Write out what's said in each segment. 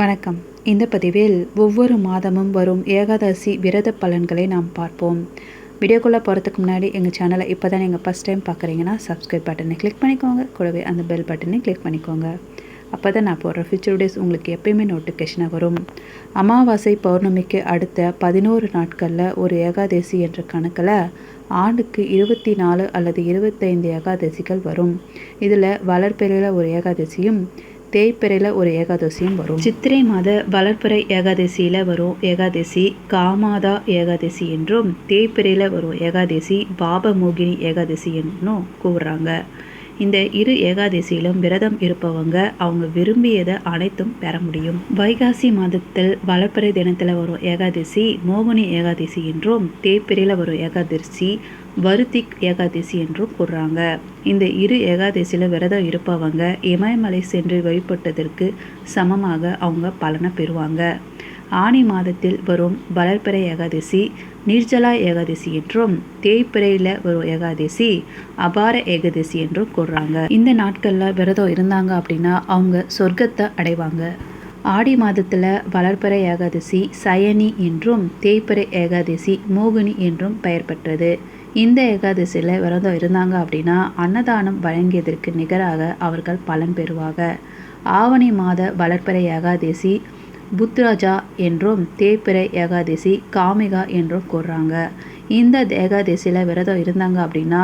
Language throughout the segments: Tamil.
வணக்கம். இந்த பதிவில் ஒவ்வொரு மாதமும் வரும் ஏகாதசி விரத பலன்களை நாம் பார்ப்போம். வீடியோக்குள்ளே போகிறதுக்கு முன்னாடி எங்கள் சேனலை இப்போ தான் நீங்கள் ஃபஸ்ட் டைம் பார்க்குறீங்கன்னா சப்ஸ்கிரைப் பட்டனை கிளிக் பண்ணிக்கோங்க. கூடவே அந்த பெல் பட்டனை கிளிக் பண்ணிக்கோங்க. அப்போ தான் நான் போடுற ஃபியூச்சர் டேஸ் உங்களுக்கு எப்பயுமே நோட்டிஃபிகேஷனாக வரும். அமாவாசை பௌர்ணமிக்கு அடுத்த பதினோரு நாட்களில் ஒரு ஏகாதசி என்ற கணக்கில் ஆண்டுக்கு இருபத்தி நாலு அல்லது இருபத்தைந்து ஏகாதசிகள் வரும். இதில் வளர்ப்பெறையில் ஒரு ஏகாதசியும் தேய்பிறையில் ஒரு ஏகாதசியும் வரும். சித்திரை மாத வளர்ப்புறை ஏகாதசியில் வரும் ஏகாதசி காமாதா ஏகாதசி என்றும் தேய்பிறையில் வரும் ஏகாதசி பாபமோகினி ஏகாதசி என்றும் கூறுறாங்க. இந்த இரு ஏகாதசியிலும் விரதம் இருப்பவங்க அவங்க விரும்பியதை அனைத்தும் பெற முடியும். வைகாசி மாதத்தில் வளர்ப்பிறை தினத்தில் வரும் ஏகாதசி மோகினி ஏகாதசி என்றும் தேப்பிரையில் வரும் ஏகாதசி வருத்திக் ஏகாதசி என்றும் கூறுறாங்க. இந்த இரு ஏகாதசியில் விரதம் இருப்பவங்க இமயமலை சென்று வழிபட்டதற்கு சமமாக அவங்க பலனை பெறுவாங்க. ஆனி மாதத்தில் வரும் வளர்ப்பிறை ஏகாதசி நிர்ஜலா ஏகாதசி என்றும் தேய்பிறையில் வரும் ஏகாதசி அபார ஏகாதசி என்றும் கூறுறாங்க. இந்த நாட்களில் விரதம் இருந்தாங்க அப்படின்னா அவங்க சொர்க்கத்தை அடைவாங்க. ஆடி மாதத்தில் வளர்ப்பறை ஏகாதசி சயனி என்றும் தேய்ப்பறை ஏகாதசி மோகினி என்றும் பெயர் பெற்றது. இந்த ஏகாதசியில் விரதம் இருந்தாங்க அப்படின்னா அன்னதானம் வழங்கியதற்கு நிகராக அவர்கள் பலன் பெறுவாங்க. ஆவணி மாத வளர்ப்பறை ஏகாதசி புத்ராஜா என்றும் தேய்பிறை ஏகாதசி காமிகா என்றும் கூறுறாங்க. இந்த ஏகாதசியில் விரதம் இருந்தாங்க அப்படின்னா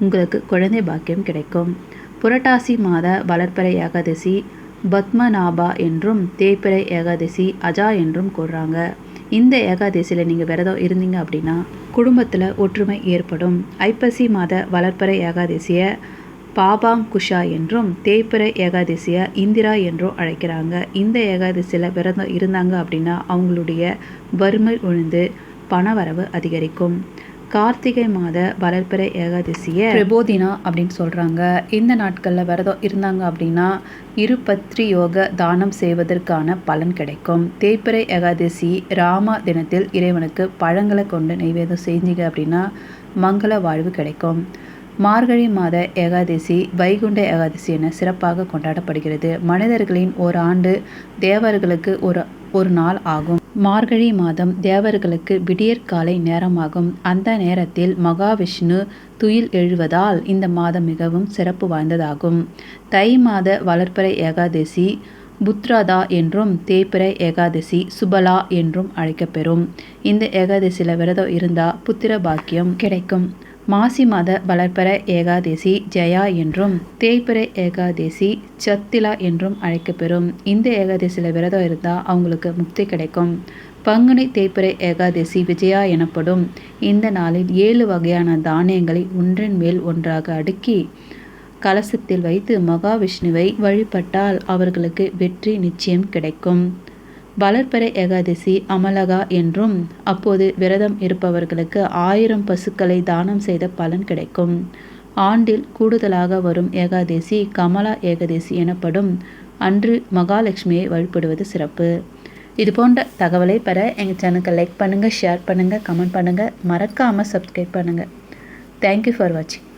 உங்களுக்கு குழந்தை பாக்கியம் கிடைக்கும். புரட்டாசி மாத வளர்ப்பறை ஏகாதசி பத்மநாபா என்றும் தேய்பிறை ஏகாதசி அஜா என்றும் கூறுறாங்க. இந்த ஏகாதசியில் நீங்கள் விரதம் இருந்தீங்க அப்படின்னா குடும்பத்தில் ஒற்றுமை ஏற்படும். ஐப்பசி மாத வளர்ப்பறை ஏகாதசியை பாபாங்குஷா என்றும் தேய்பிறை ஏகாதசியை இந்திரா என்றும் அழைக்கிறாங்க. இந்த ஏகாதசியில் விரதம் இருந்தாங்க அப்படின்னா அவங்களுடைய வறுமை உழுந்து பணவரவு அதிகரிக்கும். கார்த்திகை மாத வளர்ப்பிறை ஏகாதசியை பிரபோதினா அப்படின்னு சொல்கிறாங்க இந்த நாட்களில் விரதம் இருந்தாங்க அப்படின்னா இருபத்ரி யோக தானம் செய்வதற்கான பலன் கிடைக்கும். தேய்பிறை ஏகாதசி ராம தினத்தில் இறைவனுக்கு பழங்களை கொண்டு நைவேதம் செஞ்சீங்க அப்படின்னா மங்கள வாழ்வு கிடைக்கும். மார்கழி மாத ஏகாதசி வைகுண்ட ஏகாதசி என சிறப்பாக கொண்டாடப்படுகிறது. மனிதர்களின் ஒரு ஆண்டு தேவர்களுக்கு ஒரு ஒரு நாள் ஆகும். மார்கழி மாதம் தேவர்களுக்கு விடியற்காலை நேரமாகும். அந்த நேரத்தில் மகாவிஷ்ணு துயில் எழுவதால் இந்த மாதம் மிகவும் சிறப்பு வாய்ந்ததாகும். தை மாத வளர்ப்பறை ஏகாதசி புத்ராதா என்றும் தேய்பிறை ஏகாதசி சுபலா என்றும் அழைக்கப்பெறும். இந்த ஏகாதசியில் விரதம் இருந்தால் புத்திர பாக்கியம் கிடைக்கும். மாசி மாத வளர்ப்பர ஏகாதசி ஜெயா என்றும் தேய்பிற ஏகாதசி சத்திலா என்றும் அழைக்கப்பெறும் இந்த ஏகாதேசியில் விரதம் இருந்தால் அவங்களுக்கு முக்தி கிடைக்கும். பங்குனி தேய்பிறை ஏகாதசி விஜயா எனப்படும். இந்த நாளில் ஏழு வகையான தானியங்களை ஒன்றின் மேல் ஒன்றாக அடுக்கி கலசத்தில் வைத்து மகாவிஷ்ணுவை வழிபட்டால் அவர்களுக்கு வெற்றி நிச்சயம் கிடைக்கும். வளர்ப்பறை ஏகாதசி அமலகா என்றும் அப்போது விரதம் இருப்பவர்களுக்கு ஆயிரம் பசுக்களை தானம் செய்த பலன் கிடைக்கும். ஆண்டில் கூடுதலாக வரும் ஏகாதசி கமலா ஏகாதசி எனப்படும் அன்று மகாலட்சுமியை வழிபடுவது சிறப்பு. இது போன்ற தகவலை பெற எங்கள் சேனலுக்கு லைக் பண்ணுங்கள் ஷேர் பண்ணுங்கள் கமெண்ட் பண்ணுங்கள் மறக்காமல் சப்ஸ்கிரைப் பண்ணுங்கள் தேங்க்யூ ஃபார் வாட்சிங்